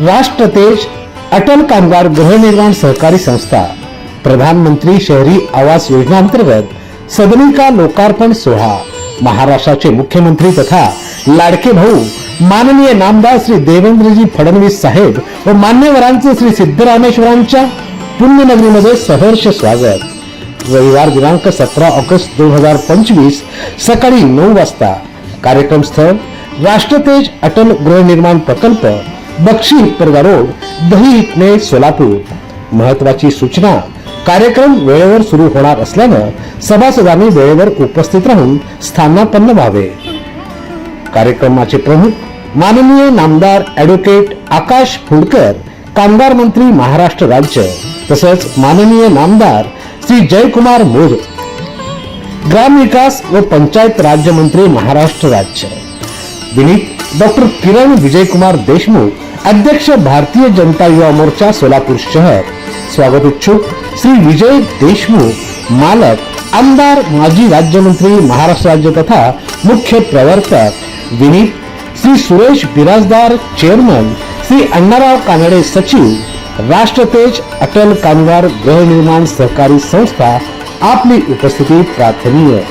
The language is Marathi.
राष्ट्रतेज अटल कामगार गृहनिर्माण सहकारी संस्था प्रधानमंत्री शहरी आवास योजना अंतर्गत सदनीका लोकार्पण सोहळा महाराष्ट्राचे मुख्यमंत्री तथा लाडके भाऊ माननीय नामदार श्री देवेंद्रजी फडणवीस साहेब व मान्यवरांचे श्री सिद्धरामेश्वरांच्या पुण्यनगरीमध्ये सहर्ष स्वागत. रविवार दिनांक सतरा ऑगस्ट दोन हजार पंचवीस सकाळी नऊ वाजता कार्यक्रम स्थळ राष्ट्रतेज अटल गृहनिर्माण प्रकल्प बक्षी हिप्परगा रोड दही इटणे सोलापूर. महत्वाची सूचना कार्यक्रम वेळेवर सुरू होणार असल्यानं सभासदांनी वेळेवर उपस्थित राहून स्थानापन्न व्हावे. कार्यक्रमाचे प्रमुख माननीय नामदार ऍडव्होकेट आकाश फुडकर कामगार मंत्री महाराष्ट्र राज्य तसंच माननीय नामदार श्री जयकुमार मोर. ग्रामविकास व पंचायत राज्यमंत्री महाराष्ट्र राज्य. विनीत डॉक्टर किरण विजयकुमार देशमुख अध्यक्ष भारतीय जनता युवा मोर्चा सोलापूर शहर. स्वागत इच्छुक श्री विजय देशमुख मालक आमदार माजी राज्यमंत्री महाराष्ट्र राज्य तथा मुख्य प्रवर्तक विनीत श्री सुरेश बिराजदार चेअरमन श्री अण्णाराव कानडे सचिव राष्ट्रतेज अटल कामगार गृहनिर्माण सहकारी संस्था आपली उपस्थिती प्रार्थनीय.